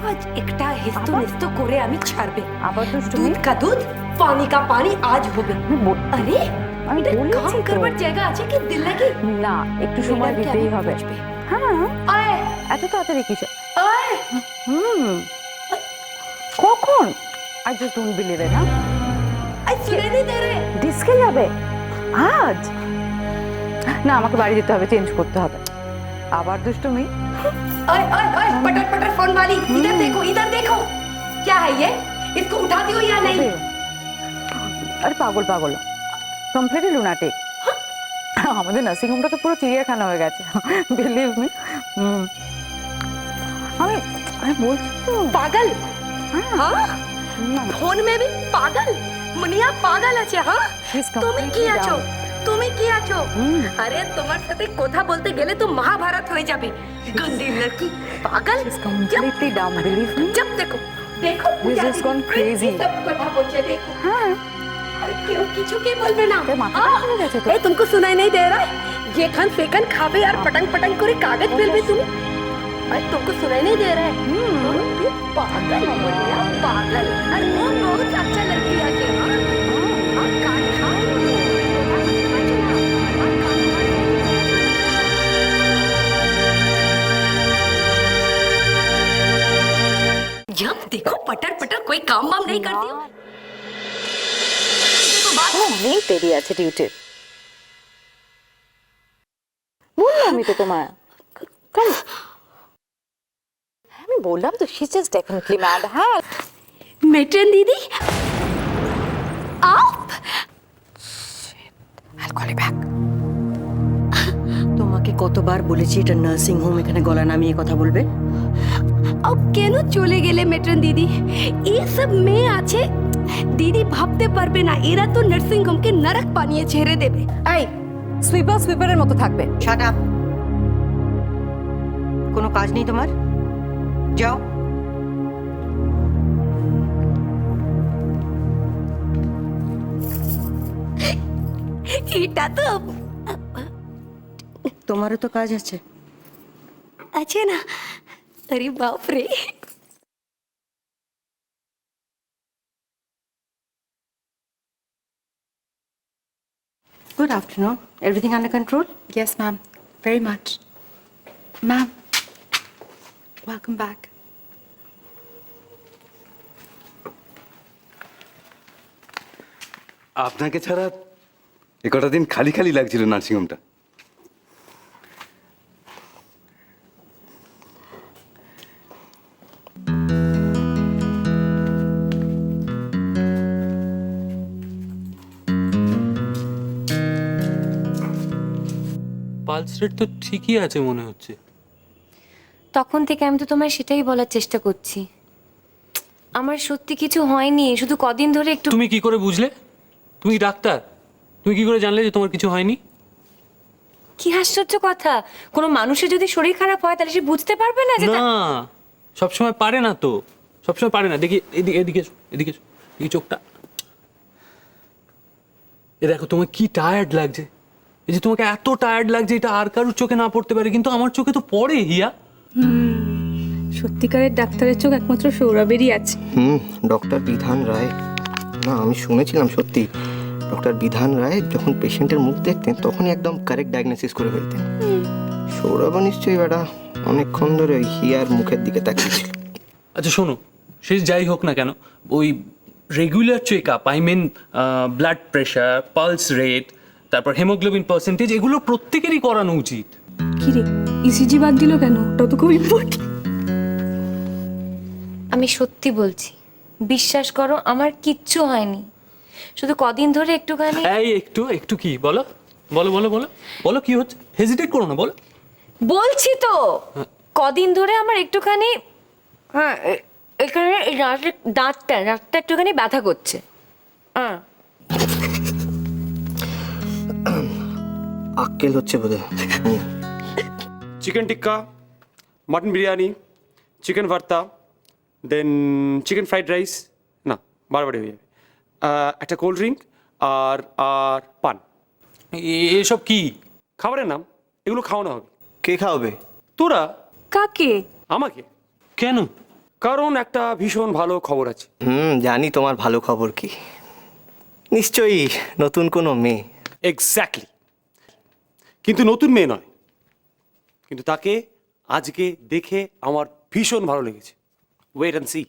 আজ একটা হেস্তো নেস্তো করে আমি ছাড়বে আবার দুষ্টুমি দুধ কা দুধ পানি কা পানি আজ হবে আমি বল- আরে আমি এটা বলেছি কাম তো। করবার জায়গা আছে কি দিল নাকি না একটু সময় দিলটাকে দিতেই আমি হবে বুঝবে। হ্যাঁ আয় এত তাড়াতাড়ি কিসে আয় হুম কখন I just don't believe it হ্যাঁ আয় সুনে नहीं दे रहे ডিস্কে যাবে আজ না আমাকে বাড়ি যেতে হবে চেঞ্জ করতে হবে আবার দুষ্টুমি आय आय आय पटर पटर फोन वाली इधर देखो इधर देखो क्या है ये इसको उठाती हो या नहीं আরে পাগল পাগল কমপ্লিটলি লুনাটিক আমাদের নার্সিং হোমটা তো পুরো চিড়িয়াখানা হয়ে গেছে বিলিভ মি হুম আমি আমি বলছি তো पागल हाँ না, ফোন মে ভি পাগল মুনিয়া পাগল আছে হ্যাঁ She's তুমি কি completely আছো down. তুমি কি আছো হুম। আরে তোমার সাথে কথা বলতে গেলে তো মহাভারত হয়ে যাবে গন্দি লড়কি পাগল She's completely dumb, believe me. जब देखो देखो This has gone crazy. सब কথা বলছে দেখো হ্যাঁ আরে কেউ কিছু কি বলবে না এ মাথা हाँ? খারাপ হয়ে গেছে তো। এ तुमको सुनाई नहीं दे रहा है যেখান সেখান খাবে আর পটং পটং করে কাগজ ফেলবে তুমি अरे तुमको सुनाई नहीं दे रहा है ये पागल है मुनिया पागल अरे वो बहुत अच्छा लड़की है के हाँ हाँ नहीं करती हो तो बात ও অনেক দেরি আছে ডিউটির বললাম আমি তো তোমায় কাল আমি বললাম তো শি জাস্ট ডেফিনেটলি ম্যাড হ্যাঁ मेट्रन दीदी आप আই কল ইউ ব্যাক তোমাকে কতবার বলেছি এটা নার্সিং হোম এখানে গলা নামিয়ে কথা বলবে अब কেন চলে গেলে মেট্রন দিদি? এই সব মেয়ে আছে দিদি ভাবতে পারবে না এরা তো নার্সিং হোমকে নরক বানিয়ে ছেড়ে দেবে। এই সুইপার সুইপারের মতো থাকবে। শাট আপ কোনো কাজ নেই তোমার? যাও। এটা তো তোমারও তো কাজ আছে। আছে না। আরে বাপ রে good afternoon everything under control Yes, ma'am. Very much. Ma'am, welcome back. আপনাকে ছাড়া এ কটা দিন খালি খালি লাগছিল নার্সিংহোমটা পালস রেট তো ঠিকই আছে মনে হচ্ছে। তখন থেকে আমি তো তোমায় সেটাই বলার চেষ্টা করছি। আমার সত্যি কিছু হয়নি শুধু কদিন ধরে একটু তুমি কি করে বুঝলে? তুমি ডাক্তার? তুমি কি করে জানলে যে তোমার কিছু হয়নি? কি আশ্চর্য কথা। কোনো মানুষের যদি শরীর খারাপ হয় তাহলে সে বুঝতে পারবে না যে না সবসময় পারে না তো। সবসময় পারে না। দেখি এদিকে এদিকে এসো, এদিকে এসো, চোখটা। এ দেখো তোমার কি টায়ার্ড লাগছে। এই যে তোমাকে এত টায়ার্ড লাগছে এটা আর কারোর চোখে না পড়তে পারে কিন্তু আমার চোখে তো পড়ে হিয়া। সত্যিকারের ডাক্তারের চোখ একমাত্র সৌরভেরই আছে। হুম ডক্টর বিধান রায়। না আমি শুনেছিলাম সত্যি ডক্টর বিধান রায় যখন পেশেন্টের মুখ দেখতেন তখনই একদম কারেক্ট ডায়াগনোসিস করে ফেলতেন। সৌরভ নিশ্চয়ই বেটা অনেকক্ষণ ধরে ওই হিয়ার মুখের দিকে তাকিয়েছিল। আচ্ছা শোনো সে যাই হোক না কেন ওই regular check up I mean blood pressure pulse rate তারপর হেমোগ্লোবিন পার্সেন্টেজ এগুলো প্রত্যেকেরই করানো উচিত। কি রে ইসিজি বাদ দিল কেন? ওটা তো খুব ইম্পর্টেন্ট আমি সত্যি বলছি বিশ্বাস করো আমার কিচ্ছু হয়নি। শুধু কদিন ধরে একটুখানি এই একটু একটু কি? বলো বলো বলো বলো বলো কি হচ্ছে? হেজিটেট করো না বলো। বলছি তো কদিন ধরে আমার একটুখানি হ্যাঁ এখানে দাঁতটা দাঁতটা একটুখানি ব্যথা করছে। হ্যাঁ আক্কেল হচ্ছে বোধ chicken tikka mutton biryani chicken bharta then chicken fried rice না বারবারই হয়ে যাবে। একটা কোল্ড ড্রিঙ্ক আর আর পান। এসব কি? খাবারের নাম? এগুলো খাওয়ানো হবে। কে খাওয়াবে? তোরা? কাকে? আমাকে। কেন? কারণ একটা ভীষণ ভালো খবর আছে। হুম জানি তোমার ভালো খবর কি। নিশ্চয়ই নতুন কোনো মেয়ে। এক্স্যাক্টলি কিন্তু নতুন মেয়ে নয়। কিন্তু তাকে আজকে দেখে আমার ভীষণ ভালো লেগেছে। Wait and see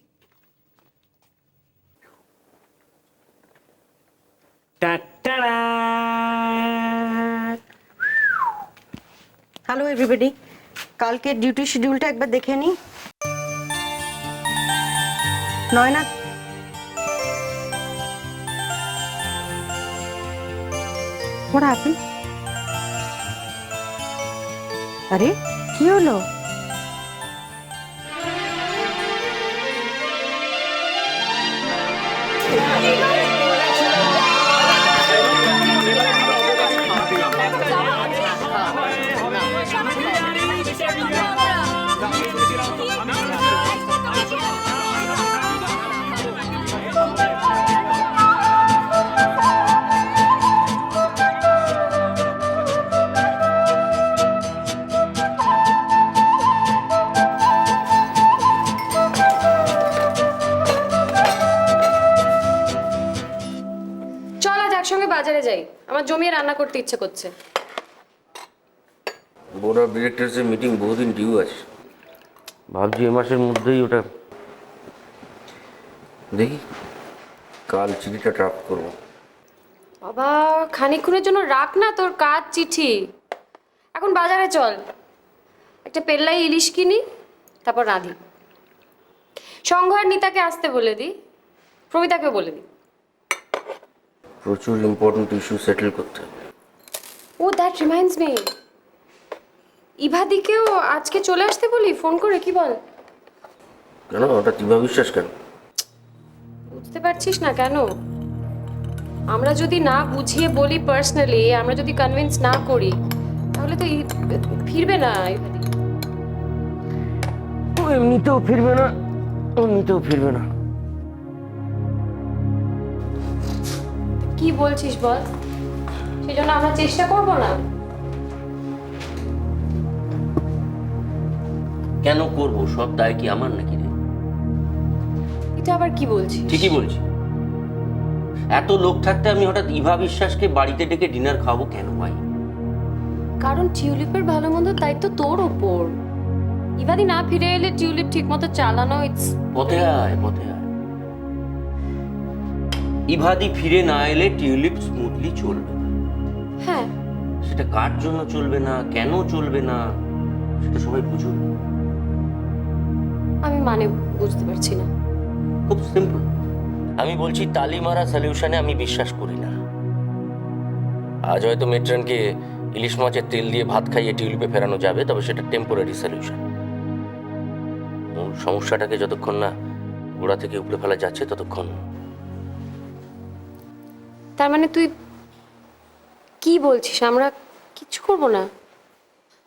hello everybody কালকে ডিউটি শিডিউলটা একবার দেখে নি নয় না? What happened? আরে কি হলো একসঙ্গে বাজারে যাই। আমার জমিয়ে রান্না করতে ইচ্ছে করছে। বোর্ড অফ ডিরেক্টরসের মিটিং বহুদিন ডিউ আছে। ভাবছি এ মাসের মধ্যেই ওটা দেখি। কাল চিঠিটা ড্রাফট করব। বাবা খানিকক্ষণের জন্য রাখ না তোর কাজ চিঠি। এখন বাজারে চল। একটা পেল্লাই ইলিশ কিনি তারপর রাঁধি। সংঘ আর নিতাকে আসতে বলে দি প্রমিতাকেও বলে দি প্রচুর ইম্পর্টেন্ট ইস্যু সেটেল করতে হবে। ও দ্যাট রিমাইন্ডস মি ইভাদিকেও আজকে চলে আসতে বলি? ফোন করে কি বল? কেন? ওটা দিবা বিশ্বাস কেন? বুঝতে পারছিস না কেন? আমরা যদি না বুঝিয়ে বলি পার্সোনালি আমরা যদি কনভিন্স না করি তাহলে তো ই- ফিরবে না ইভাদি ও এমনিতেও ফিরবে না। এমনিতেও ফিরবে না। কি বলছিস বল? সেই জন্য আমরা চেষ্টা করব না। কেন করব? সব দায় কি আমার নাকি রে? এটা আবার কি বলছিস? ঠিকই বলছি। এত লোক থাকতে আমি হঠাৎ ইভা বিশ্বাসকে বাড়িতে ডেকে ডিনার খাব কেন ভাই? কারণ টিউলিপের ভালো মন্দ দায়িত্ব তোর ওপর। ইভাদি না ফিরে এলে টিউলিপ ঠিকমতো চালানো ইটস পথে আয় পথে আয়। ইভাদি ফিরে না এলে টিউলিপ স্মুথলি চলবে। হ্যাঁ। সেটা কার জন্য চলবে না কেন চলবে না সেটা সবাই বুঝুন আমি মানে বুঝতে পারছি না। খুব সিম্পল আমি বলছি তালি মারা সলিউশনে আমি বিশ্বাস করি না। আজ হয়তো মেট্রানকে ইলিশ মাছের তেল দিয়ে ভাত খাইয়ে টিউলিপে ফেরানো যাবে তবে সেটা টেম্পোরারি সলিউশন সমস্যাটাকে যতক্ষণ না গোড়া থেকে উপড়ে ফেলা যাচ্ছে ততক্ষণ তার মানে তুই কি বলছিস? আমরা কিচ্ছু করব না?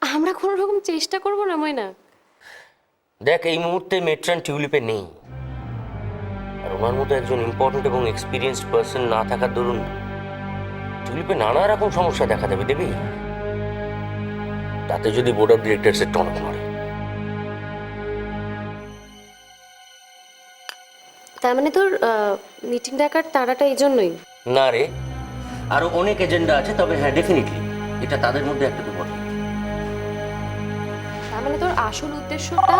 আমরা কোনো রকম চেষ্টা করব না ময়না? দেখ এই মুহূর্তে মেট্রান টিউলিপে নেই। আর ওনার মতো একজন ইম্পর্ট্যান্ট এবং এক্সপিরিয়েন্সড পার্সন না থাকার দরুন টিউলিপে নানা রকম সমস্যা দেখা দেবে দেবে। তাতে যদি বোর্ড অফ ডিরেক্টরসের টনক মারে। তার মানে তোর মিটিং ডাকার তাড়াটা এই জন্যই? না রে। আরও অনেক এজেন্ডা আছে, তবে হ্যাঁ ডেফিনেটলি এটা তাদের মধ্যে একটা তো বটে তার মানে তোর আসল উদ্দেশ্যটা?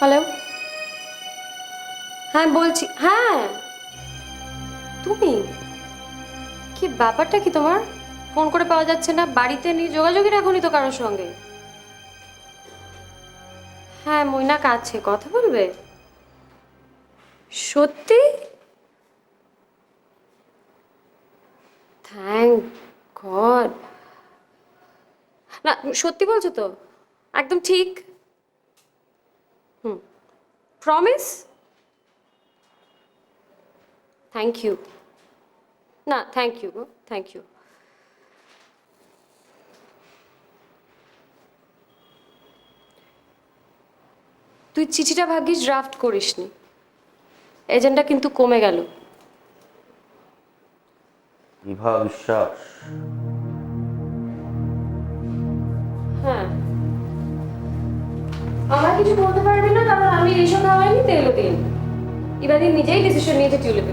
হ্যালো হ্যাঁ বলছি হ্যাঁ। তুমি? কি ব্যাপারটা কি তোমার? ফোন করে পাওয়া যাচ্ছে না, বাড়িতে নেই, যোগাযোগই রাখুনি তো কারোর সঙ্গে। হ্যাঁ মৈনাক আছে, কথা বলবে? সত্যি? থ্যাংক গড না, সত্যি বলছো তো? একদম ঠিক? হুম প্রমিস থ্যাংক ইউ না থ্যাংক ইউ গো থ্যাংক ইউ তুই চিঠিটা ভাগ্যিস ড্রাফট করিসনি। এজেন্টটা কিন্তু কমে গেল। বিভা বিশ্বাস। হ্যাঁ। আমার কিছু বলতে পারবি না কারণ আমি রেশন খাওয়াইনি তেলও দিন ইবাদি নিজেই ডিসিশন নিয়েছে টিউলিপে